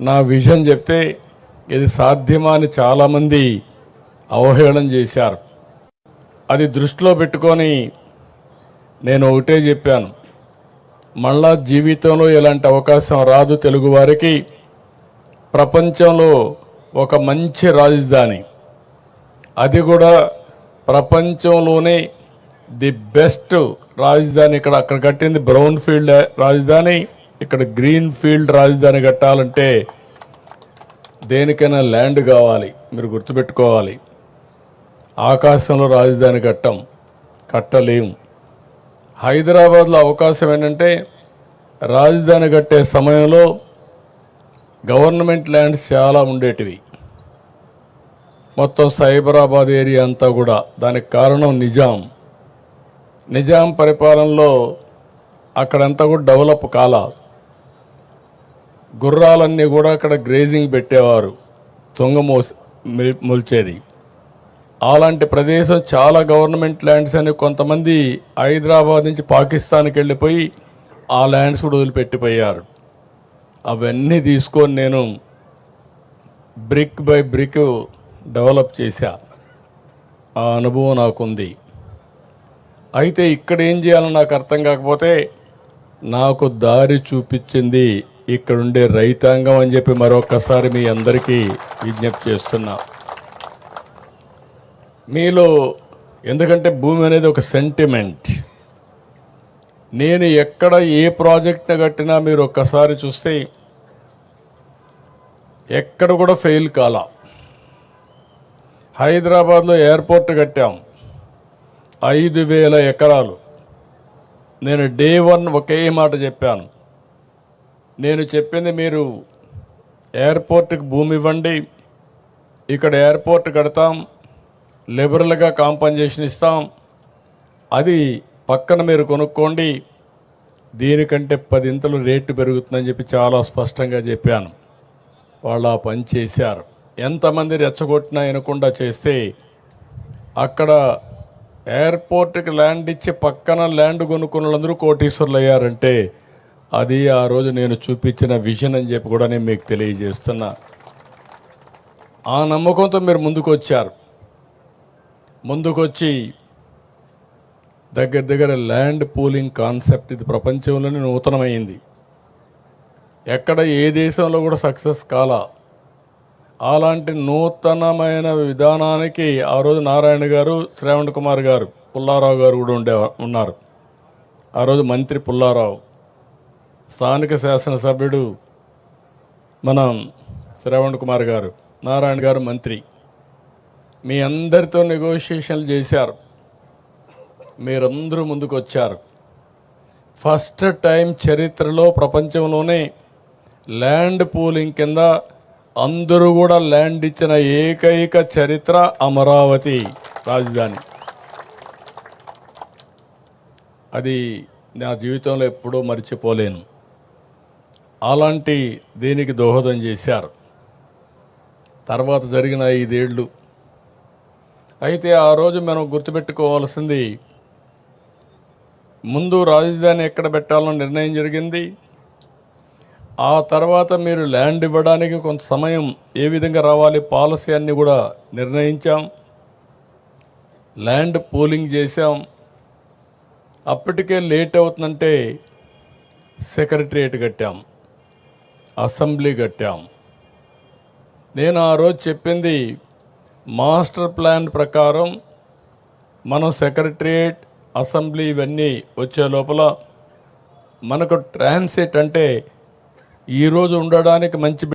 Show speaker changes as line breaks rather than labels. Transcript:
నా విజన్ చెప్తే ఇది సాధ్యమా అని చాలామంది అవహేళన చేశారు. అది దృష్టిలో పెట్టుకొని నేను ఒకటే చెప్పాను. మళ్ళా జీవితంలో ఇలాంటి అవకాశం రాదు తెలుగువారికి. ప్రపంచంలో ఒక మంచి రాజధాని. అది కూడా ప్రపంచంలోనే ది బెస్ట్ రాజధాని. ఇక్కడ అక్కడ కట్టింది బ్రౌన్ ఫీల్డ్ రాజధాని. ఇక్కడ గ్రీన్ ఫీల్డ్ రాజధాని కట్టాలంటే దేనికైనా ల్యాండ్ కావాలి మీరు గుర్తుపెట్టుకోవాలి. ఆకాశంలో రాజధాని కట్టం కట్టలేం. హైదరాబాద్లో అవకాశం ఏంటంటే రాజధాని కట్టే సమయంలో గవర్నమెంట్ ల్యాండ్స్ చాలా ఉండేటివి. మొత్తం సైబరాబాద్ ఏరియా అంతా కూడా దానికి కారణం నిజాం. నిజాం పరిపాలనలో అక్కడంతా కూడా డెవలప్ కాల. గుర్రాలన్నీ కూడా అక్కడ గ్రేజింగ్ పెట్టేవారు. తుంగ మొలిచేది. అలాంటి ప్రదేశం చాలా గవర్నమెంట్ ల్యాండ్స్ అని కొంతమంది హైదరాబాద్ నుంచి పాకిస్తాన్కి వెళ్ళిపోయి ఆ ల్యాండ్స్ కూడా వదిలిపెట్టిపోయారు. అవన్నీ తీసుకొని నేను బ్రిక్ బై బ్రిక్ డెవలప్ చేశా. ఆ అనుభవం నాకుంది. అయితే ఇక్కడ ఏం చేయాలని నాకు అర్థం కాకపోతే నాకు దారి చూపించింది ఇక్కడుండే రైతాంగం అని చెప్పి మరొకసారి మీ అందరికీ విజ్ఞప్తి చేస్తున్నా. మీలో ఎందుకంటే భూమి అనేది ఒక సెంటిమెంట్ నేను ఎక్కడ ఏ ప్రాజెక్ట్ని కట్టినా మీరు ఒక్కసారి చూస్తే ఎక్కడ కూడా ఫెయిల్ కాల. హైదరాబాద్లో ఎయిర్పోర్ట్ కట్టాం. ఐదు వేల ఎకరాలు. నేను డే వన్ ఒకే మాట చెప్పాను. నేను చెప్పింది మీరు ఎయిర్పోర్ట్కి భూమి ఇవ్వండి. ఇక్కడ ఎయిర్పోర్ట్ కడతాం. లిబరల్గా కాంపన్సేషన్ ఇస్తాం. అది పక్కన మీరు కొనుక్కోండి. దీనికంటే పదింతలు రేటు పెరుగుతుందని చెప్పి చాలా స్పష్టంగా చెప్పాను. వాళ్ళు ఆ పని చేశారు. ఎంతమంది రెచ్చగొట్టినా వినకుండా చేస్తే అక్కడ ఎయిర్పోర్ట్కి ల్యాండ్ ఇచ్చి పక్కన ల్యాండ్ కొనుక్కున్న వాళ్ళందరూ కోటీశ్వర్లు అయ్యారంటే అది ఆ రోజు నేను చూపించిన విజన్ అని చెప్పి కూడా నేను మీకు తెలియజేస్తున్నా. ఆ నమ్మకంతో మీరు ముందుకు వచ్చారు ముందుకొచ్చి దగ్గర దగ్గర ల్యాండ్ పూలింగ్ కాన్సెప్ట్ ఇది ప్రపంచంలోనే నూతనమైంది. ఎక్కడ ఏ దేశంలో కూడా సక్సెస్ కాలా. అలాంటి నూతనమైన విధానానికి ఆ రోజు నారాయణ గారు శ్రావణ్ కుమార్ గారు పుల్లారావు గారు కూడా ఉండే ఉన్నారు. ఆ రోజు మంత్రి పుల్లారావు. స్థానిక శాసనసభ్యుడు మన శ్రవణ్ కుమార్ గారు నారాయణ గారు మంత్రి. మీ అందరితో నెగోషియేషన్లు చేశారు. మీరందరూ ముందుకు వచ్చారు ఫస్ట్ టైం చరిత్రలో ప్రపంచంలోనే ల్యాండ్ పూలింగ్ కింద అందరూ కూడా ల్యాండ్ ఇచ్చిన ఏకైక చరిత్ర అమరావతి రాజధాని. అది నా జీవితంలో ఎప్పుడూ మర్చిపోలేను. అలాంటి దీనికి దోహదం చేశారు. తర్వాత జరిగిన ఐదేళ్ళు అయితే ఆ రోజు మనం గుర్తుపెట్టుకోవాల్సింది ముందు రాజధాని ఎక్కడ పెట్టాలని నిర్ణయం జరిగింది. ఆ తర్వాత మీరు ల్యాండ్ ఇవ్వడానికి కొంత సమయం ఏ విధంగా రావాలి పాలసీ అన్నీ కూడా నిర్ణయించాం. ల్యాండ్ పూలింగ్ చేశాం. అప్పటికే లేట్ అవుతుందంటే సెక్రటరియేట్ కట్టాం. అసెంబ్లీ కట్టాం. నేను ఆ రోజు చెప్పింది మాస్టర్ ప్లాన్ ప్రకారం మనం సెక్రటరియేట్ అసెంబ్లీ ఇవన్నీ వచ్చే లోపల మనకు ట్రాన్సిట్ అంటే ఈరోజు ఉండడానికి మంచి